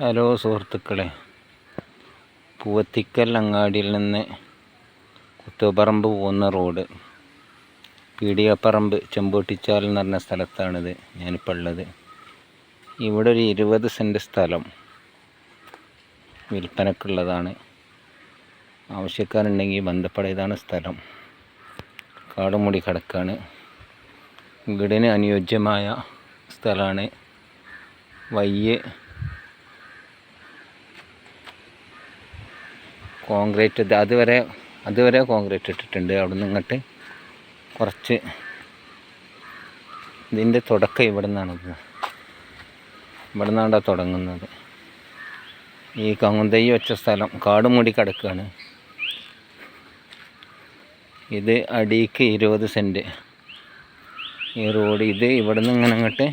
Hello സുഹൃത്തുക്കളെ. പൂവത്തിക്കൽ അങ്ങാടിയിൽ നിന്ന് കുത്തുപറമ്പ് പോകുന്ന റോഡ്. പീടികപ്പറമ്പ് ചെമ്പോട്ടിച്ചാൽ എന്ന് പറഞ്ഞ സ്ഥലത്താണിത്. ഞാനിപ്പോൾ ഉള്ളത്. ഇവിടെ ഒരു ഇരുപത് സെന്റ് സ്ഥലം വിൽപ്പനക്കുള്ളതാണ് ആവശ്യക്കാരുണ്ടെങ്കിൽ ബന്ധപ്പെടാം ഇതാണ് സ്ഥലം. കാടുമുടി മൂടി കിടക്കാണ്. വീടിന് അനുയോജ്യമായ സ്ഥലമാണ് വയ്യ് കോൺക്രീറ്റ് അതുവരെ അതുവരെ കോൺക്രീറ്റ് ഇട്ടിട്ടുണ്ട്. അവിടെ നിന്ന് ഇങ്ങോട്ട് കുറച്ച് ഇതിന്റെ തുടക്കം ഇവിടെ നിന്നാണ് ഇവിടെ നിന്നാണ് തുടങ്ങുന്നത്. ഈ കങ്ങുന്തൈ വെച്ച സ്ഥലം കാട് മൂടി കിടക്കുകയാണ് ഇത് അടിക്ക് ഇരുപത് സെന്റ്. ഈ റോഡ് ഇത് ഇവിടെ നിന്ന് ഇങ്ങനെ അങ്ങോട്ട്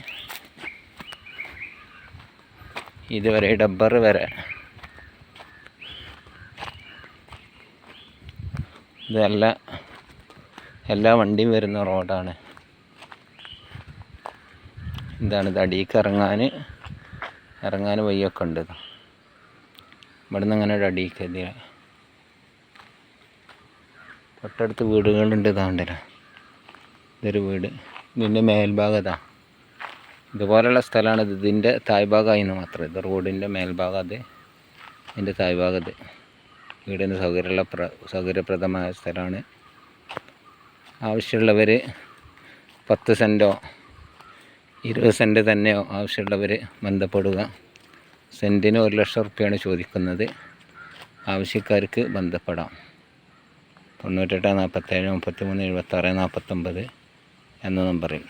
ഇതുവരെ ഡബ്ബർ വരെ ഇതല്ല എല്ലാ വണ്ടിയും വരുന്ന റോഡാണ്. ഇതാണ് ഇത് അടിയിലേക്ക് ഇറങ്ങാൻ ഇറങ്ങാൻ വഴിയൊക്കെ ഉണ്ട്. ഇവിടുന്ന് അങ്ങനെ ഒരു അടിയിലേക്ക് എതിരെ തൊട്ടടുത്ത് വീടുകളുണ്ട് ഇതാണ്ടല്ല ഇതൊരു വീട്. ഇതിന്റെ മേൽഭാഗതാ ഇതാ. ഇതുപോലെയുള്ള സ്ഥലമാണ് ഇത്. ഇതിന്റെ തായ്ഭാഗമായി എന്ന് മാത്രം. ഇത് റോഡിന്റെ മേൽഭാഗം അത്. ഇതിന്റെ തായ്ഭാഗം ഇത്. വീടിന് സൗകര്യമുള്ള പ്ര സൗകര്യപ്രദമായ സ്ഥലമാണ്. ആവശ്യമുള്ളവർ പത്ത് സെന്റോ ഇരുപത് സെന്റ് തന്നെയോ ആവശ്യമുള്ളവർ ബന്ധപ്പെടുക. സെന്റിന് ഒരു ലക്ഷം റുപ്യാണ് ചോദിക്കുന്നത്. ആവശ്യക്കാർക്ക് ബന്ധപ്പെടാം. തൊണ്ണൂറ്റെട്ട് നാൽപ്പത്തേഴ് മുപ്പത്തി മൂന്ന് എഴുപത്താറ് നാൽപ്പത്തൊമ്പത് എന്ന നമ്പറിൽ